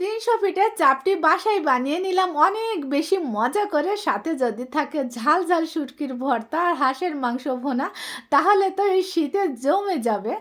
তিনশো ফিটের চাপটি বাসায় বানিয়ে নিলাম। অনেক বেশি মজা করে। সাথে যদি থাকে ঝাল ঝাল শুটকির ভর্তা আর হাঁসের মাংস ভোনা, তাহলে তো এই শীতে জমে যাবে।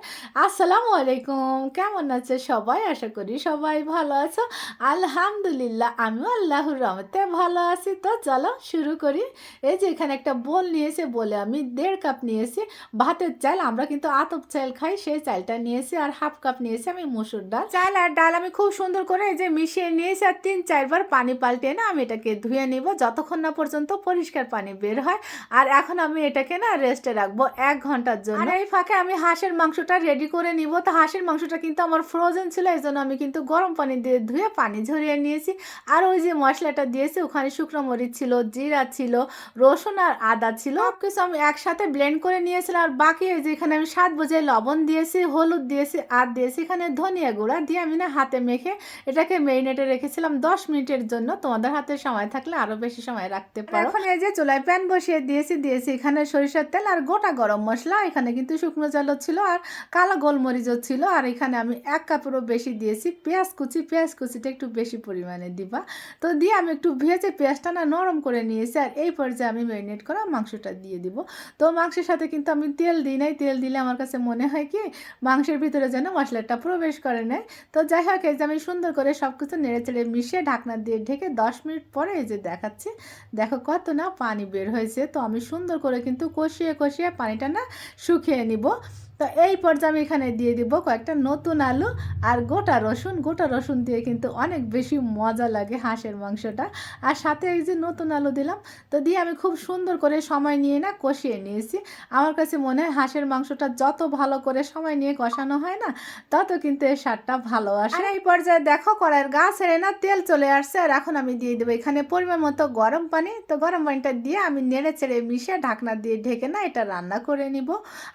আসসালামু আলাইকুম। কেমন আছে সবাই? আশা করি সবাই ভালো আছো। আলহামদুলিল্লাহ, আমিও আল্লাহর রহমতে ভালো আছি। তো চলো শুরু করি। এই যে এখানে একটা বোল নিয়েছে বলে আমি দেড় কাপ নিয়েছি। ভাতের চাল, আমরা কিন্তু আতপ চাল খাই, সেই চালটা নিয়েছি আর হাফ কাপ নিয়েছি আমি মুসুর ডাল। চাল আর ডাল আমি খুব সুন্দর করে এই যে মিশিয়ে নিয়েছি আর তিন চারবার পানি পাল্টে না আমি এটাকে ধুয়ে নিব। যতক্ষণ না পর্যন্ত পরিষ্কার পানি বের হয়। আর এখন আমি এটাকে না রেস্টে রাখব এক ঘণ্টার জন্য। আর এই ফাঁকে আমি হাঁসের মাংসটা রেডি করে নিব। তো হাঁসের মাংসটা কিন্তু আমার ফ্রোজেন ছিল, এই জন্য আমি কিন্তু গরম পানি দিয়ে ধুয়ে পানি ঝরিয়ে নিয়েছি। আর ওই যে মশলাটা দিয়েছি, ওখানে শুকনো মরিচ ছিল, জিরা ছিল, রসুন আর আদা ছিল। সব কিছু আমি একসাথে ব্লেন্ড করে নিয়েছিলাম। আর বাকি ওই যে এখানে আমি স্বাদ বুঝে লবণ দিয়েছি, হলুদ দিয়েছি, আর দিয়েছি এখানে ধনিয়া গুঁড়া দিয়ে আমি না হাতে মেখে এটাকে মেরিনেটে রেখেছিলাম দশ মিনিটের জন্য। তোমাদের হাতে সময় থাকলে আরও বেশি সময় রাখতে পারো। এখন এই যে চুলায় প্যান বসিয়ে দিয়েছি দিয়েছি এখানে সরিষার তেল আর গোটা গরম মশলা। এখানে কিন্তু শুকনো চালও ছিল আর কালো গোলমরিচও ছিল। আর এখানে আমি এক কাপেরও বেশি দিয়েছি পেঁয়াজ কুচি। পেঁয়াজ কুচিটা একটু বেশি পরিমাণে দিবা। তো দিয়ে আমি একটু ভেজে পেঁয়াজটা না নরম করে নিয়েছি আর এই পর্যায়ে আমি ম্যারিনেট করা মাংসটা দিয়ে দিব। তো মাংসের সাথে কিন্তু আমি তেল দিই নাই। তেল দিলে আমার কাছে মনে হয় কি মাংসের ভিতরে যেন মশলাটা প্রবেশ করে নেয় তো যাই হোক এই যে আমি সুন্দর করে সব কিছু নেড়ে চেড়ে মিশিয়ে ঢাকনা দিয়ে ঢেকে দশ মিনিট পরে এই যে দেখাচ্ছি, দেখো কত না পানি বের হয়েছে। তো আমি সুন্দর করে কিন্তু কষিয়ে কষিয়ে পানিটা না শুকিয়ে নিব। তো এই পর্যায়ে আমি এখানে দিয়ে দিব কয়েকটা নতুন আলু আর গোটা রসুন। গোটা রসুন দিয়ে কিন্তু অনেক বেশি মজা লাগে হাঁসের মাংসটা। আর সাথে এই যে নতুন আলু দিলাম, তো দিয়ে আমি খুব সুন্দর করে সময় নিয়ে না কষিয়ে নিয়েছি। আমার কাছে মনে হয় হাঁসের মাংসটা যত ভালো করে সময় নিয়ে কষানো হয় না, তত কিন্তু এর স্বাদটা ভালো আসে। আর এই পর্যায়ে দেখো কড়াইয়ের গা ছেড়ে না তেল চলে আসছে, আর এখন আমি দিয়ে দেবো এখানে পরিমাণ মতো গরম পানি। তো গরম পানিটা দিয়ে আমি নেড়ে চেড়ে মিশিয়ে ঢাকনা দিয়ে ঢেকে না এটা রান্না করে নিব।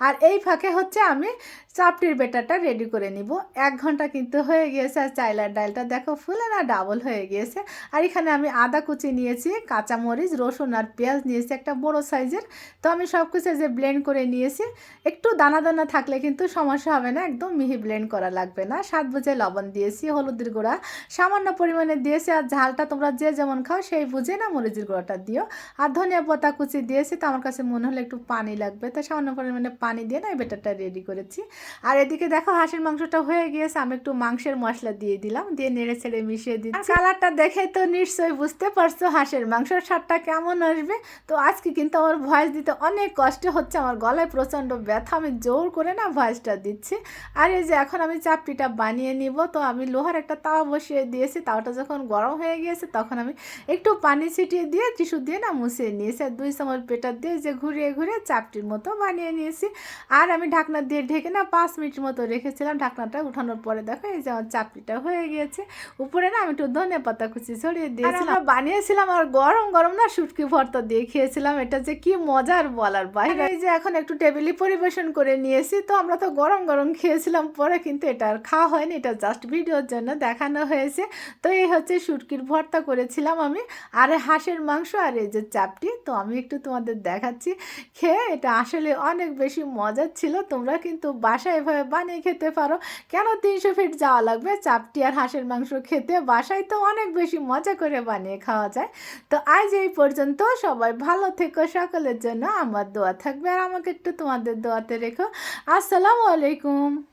আর এই ফাঁকে হচ্ছে আমি চাপটির বেটারটা রেডি করে নিব। এক ঘণ্টা কিন্তু হয়ে গিয়েছে আর চাইলার ডালটা দেখো ফুলে না ডাবল হয়ে গিয়েছে। আর এখানে আমি আদা কুচি নিয়েছি, কাঁচামরিচ, রসুন আর পেঁয়াজ নিয়েছি একটা বড় সাইজের। তো আমি সব কিছু যে ব্লেন্ড করে নিয়েছি। একটু দানা দানা থাকলে কিন্তু সমস্যা হবে না, একদম মিহি ব্লেন্ড করা লাগবে না। স্বাদ বুঝে লবণ দিয়েছি, হলুদের গুঁড়া। সামান্য পরিমাণে দিয়েছি আর ঝালটা তোমরা যে যেমন খাও সেই বুঝে না মরিচের গুঁড়াটা দিও। আর ধনিয়া পাতা কুচি দিয়েছি তো আমার কাছে মনে হলো একটু পানি লাগবে। তো সামান্য পরিমাণে পানি দিয়ে না এই বেটারটা রেডি করেছি। আর এদিকে দেখো হাঁসের মাংসটা হয়ে গিয়েছে, আমি একটু মাংসের মশলা দিয়ে দিলাম, দিয়ে নেড়ে ছেড়ে মিশিয়ে দিই কালারটা দেখে তো নিশ্চয়ই বুঝতে পারছ হাঁসের মাংসের স্বাদটা কেমন আসবে। তো আজকে কিন্তু আমার ভয়েস দিতে অনেক কষ্ট হচ্ছে, আমার গলায় প্রচণ্ড ব্যথা, আমি জোর করে না ভয়েসটা দিচ্ছি। আর এই যে এখন আমি চাপটিটা বানিয়ে নিব, তো আমি লোহার একটা তাওয়া বসিয়ে দিয়েছি, তাওয়াটা যখন গরম হয়ে গিয়েছে তখন আমি একটু পানি ছিটিয়ে দিয়ে, টিস্যু দিয়ে না মুছিয়ে নিয়েছি। আর দুই চামচ পেটার দিয়ে যে ঘুরিয়ে ঘুরিয়ে চাপটির মতো বানিয়ে নিয়েছি। আর আমি ঢাকনা দিয়ে ঢেকে না পাঁচ মিনিট মতো রেখেছিলাম ঢাকনাটা উঠানোর পরে দেখো এই যে আমার চাপটিটা হয়ে গিয়েছে। উপরে না আমি একটু ধনে পাতা কুচি ছড়িয়ে দিয়েছিলাম। বানিয়েছিলাম আর গরম গরম না শুটকি ভর্তা দিয়ে খেয়েছিলাম। এটা যে কি মজার বলার বাইরে এই যে এখন একটু টেবিলে পরিবেশন করে নিয়েছি। তো আমরা তো গরম গরম খেয়েছিলাম পরে কিন্তু এটা আর খাওয়া হয়নি। এটা জাস্ট ভিডিওর জন্য দেখানো হয়েছে। তো এই হচ্ছে শুটকির ভর্তা করেছিলাম আমি। আর হাঁসের মাংস আর এই যে চাপটি তো আমি একটু তোমাদের দেখাচ্ছি। খেয়ে এটা আসলে অনেক বেশি মজার ছিল। তোমরা কিন্তু বাসায় এভাবে বানিয়ে খেতে পারো। কেন তিনশো ফিট যাওয়া লাগবে? চাপটি আর হাঁসের মাংস খেতে বাসায় তো অনেক বেশি মজা করে বানিয়ে খাওয়া যায়। তো আজ এই পর্যন্ত। সবাই ভালো থেকো, সকলের জন্য আমার দোয়া থাকবে। আর আমাকে একটু তোমাদের দোয়াতে রেখো। আসসালামু আলাইকুম।